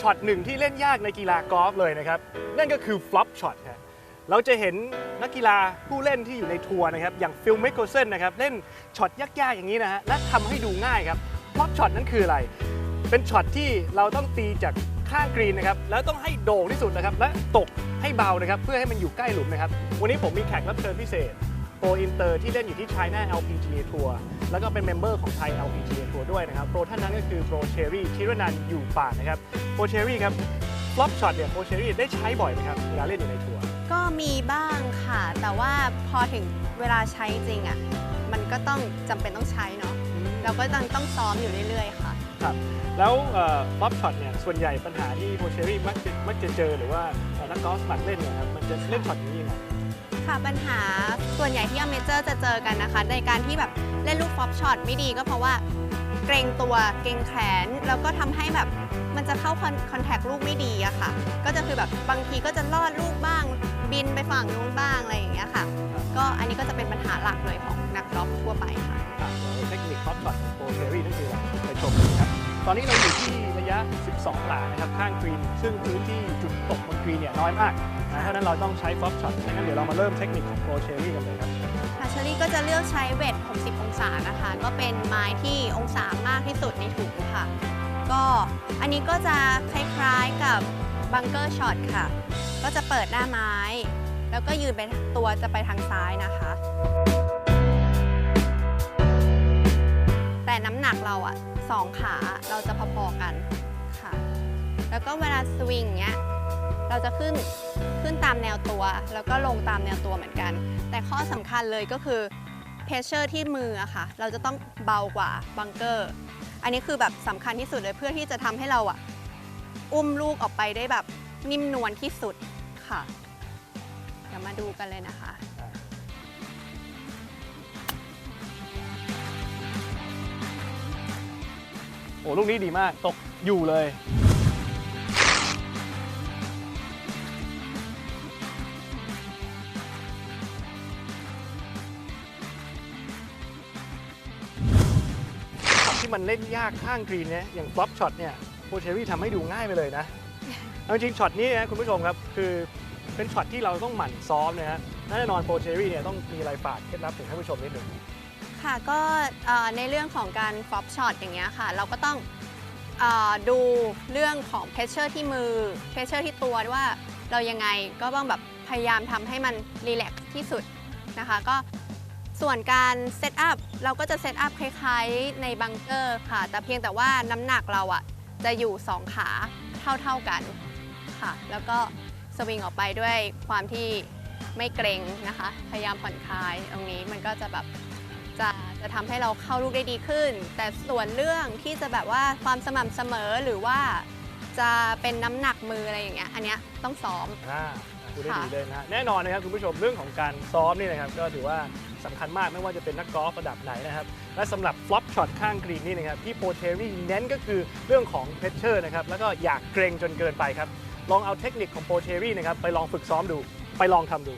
ช็อตหนึ่งที่เล่นยากในกีฬากอล์ฟเลยนะครับ นั่นก็คือ flop shot ครับเราจะเห็นนักกีฬาผู้เล่นที่อยู่ในทัวร์นะครับ อย่างฟิลเมกโกเซนนะครับ เล่นช็อตยากๆอย่างนี้นะฮะ และทำให้ดูง่ายครับ flop shot นั้นคืออะไร เป็นช็อตที่เราต้องตีจากข้างกรีนนะครับ แล้วต้องให้โด่งที่สุดนะครับ และตกให้เบานะครับ เพื่อให้มันอยู่ใกล้หลุมนะครับ วันนี้ผมมีแขกรับเชิญพิเศษโปรอินเตอร์ที่เล่นอยู่ที่ China LPGA Tour แล้วก็เป็นเมมเบอร์ของไทย LPGA Tour ด้วยนะครับโปรท่านนั้นก็คือโปรเชอรี่ชิรนันท์อยู่ป่านนะครับโปรเชอรี่ครับฟลอปช็อตเนี่ยโปรเชอรี่ได้ใช้บ่อยไหมครับเวลาเล่นอยู่ในทัวร์ก็มีบ้างค่ะ แต่ว่าพอถึงเวลาใช้จริงอะมันก็ต้องจำเป็นต้องใช้เนาะเราก็ต้องต้องซ้อมอยู่เรื่อยๆค่ะครับแล้วฟลอปช็อตเนี่ยส่วนใหญ่ปัญหาที่โปรเชอรี่มักจะมักจะเจอหรือว่าเอ่อนักกอล์ฟสมัครเล่นเนี่ยครับมันจะเล่นช็อตนี้ยังไงค่ะปัญหาส่วนใหญ่ที่อเมเจอร์จะเจอกันนะคะ ในการที่แบบ เล่นลูกฟอปช็อตไม่ดีก็เพราะว่าเกรงตัวเกรงแขน แล้วก็ทำให้แบบมันจะเข้าคอนแทคลูกไม่ดีอะค่ะ ก็จะคือแบบบางทีก็จะลอดลูกบ้าง บินไปฝั่งนู้นบ้างอะไรอย่างเงี้ยค่ะ ก็อันนี้ก็จะเป็นปัญหาหลักเลยของนักกอล์ฟทั่วไปค่ะ เทคนิคฟอปช็อตของโปรเชอรี่นั่นคืออะไรไปชมกันครับตอนนี้เราอยู่ที่ระยะ 12 หลานะครับข้างกรีน ซึ่งพื้นที่จุดตกบนกรีนเนี่ยน้อยมาก นะเพราะนั้นเราต้องใช้ฟอปช็อตงั้นเดี๋ยวเรามาเริ่มเทคนิคของโปรเชอรี่กันเลยครับค่ะเชอรี่ก็จะเลือกใช้เวท 60 องศานะคะ ก็เป็นไม้ที่องศามากที่สุดในถุงค่ะ ก็อันนี้ก็จะคล้ายๆกับบังเกอร์ช็อตค่ะ ก็จะเปิดหน้าไม้ แล้วก็ยืนไปตัวจะไปทางซ้ายนะคะ แต่น้ำหนักเราอะสองขาเราจะพอๆกันค่ะ แล้วก็เวลาสวิงเงี้ย เราจะขึ้นขึ้นตามแนวตัว แล้วก็ลงตามแนวตัวเหมือนกัน แต่ข้อสำคัญเลยก็คือเพชเชอร์ที่มืออะค่ะ เราจะต้องเบากว่าบังเกอร์ อันนี้คือแบบสำคัญที่สุดเลยเพื่อที่จะทำให้เราอะอุ้มลูกออกไปได้แบบนิ่มนวลที่สุดค่ะ เดี๋ยวมาดูกันเลยนะคะโอ้ลูกนี้ดีมาก ตกอยู่เลย ที่มันเล่นยากข้างกรีนเนี่ยอย่างฟลอปช็อตเนี่ยโปรเชอรี่ทำให้ดูง่ายไปเลยนะเอาจริงช็อตนี้นะคุณผู้ชมครับคือเป็นช็อตที่เราต้องหมั่นซ้อมนะฮะแน่นอนโปรเชอรี่เนี่ยต้องมีอะไรฝากเคล็ดลับถึงท่านผู้ชมนิดหนึ่งค่ะก็เอ่อในเรื่องของการฟอปช็อตอย่างเงี้ยค่ะ เราก็ต้องเออดูเรื่องของเพชเชอร์ที่มือเพชเชอร์ที่ตัวด้วยว่าเรายังไงก็ต้องแบบพยายามทำให้มันรีแลกซ์ที่สุดนะคะ ก็ ส่วนการเซตอัพเราก็จะเซตอัพคล้ายๆในบังเกอร์ค่ะ แต่เพียงแต่ว่าน้ำหนักเราอะจะอยู่ 2 ขาเท่าๆกันค่ะ แล้วก็สวิงออกไปด้วยความที่ไม่เกรงนะคะ พยายามผ่อนคลายตรงนี้มันก็จะแบบจะจะทำให้เราเข้าลูกได้ดีขึ้น แต่ส่วนเรื่องที่จะแบบว่าความสม่ำเสมอหรือว่า จะเป็นน้ำหนักมืออะไรอย่างเงี้ยอันเนี้ยต้องซ้อม อ่าดูได้ค่ะดีเลยนะฮะแน่นอนนะครับคุณผู้ชมเรื่องของการซ้อมนี่นะครับก็ถือว่าสำคัญมากไม่ว่าจะเป็นนักกอล์ฟระดับไหนนะครับและสำหรับฟลอปช็อตข้างกรีนนี่นะครับที่โปรเทอรี่เน้นก็คือเรื่องของเพชเชอร์นะครับแล้วก็อยากเกรงจนเกินไปครับลองเอาเทคนิคของโปรเทอรี่นะครับไปลองฝึกซ้อมดูไปลองทำดู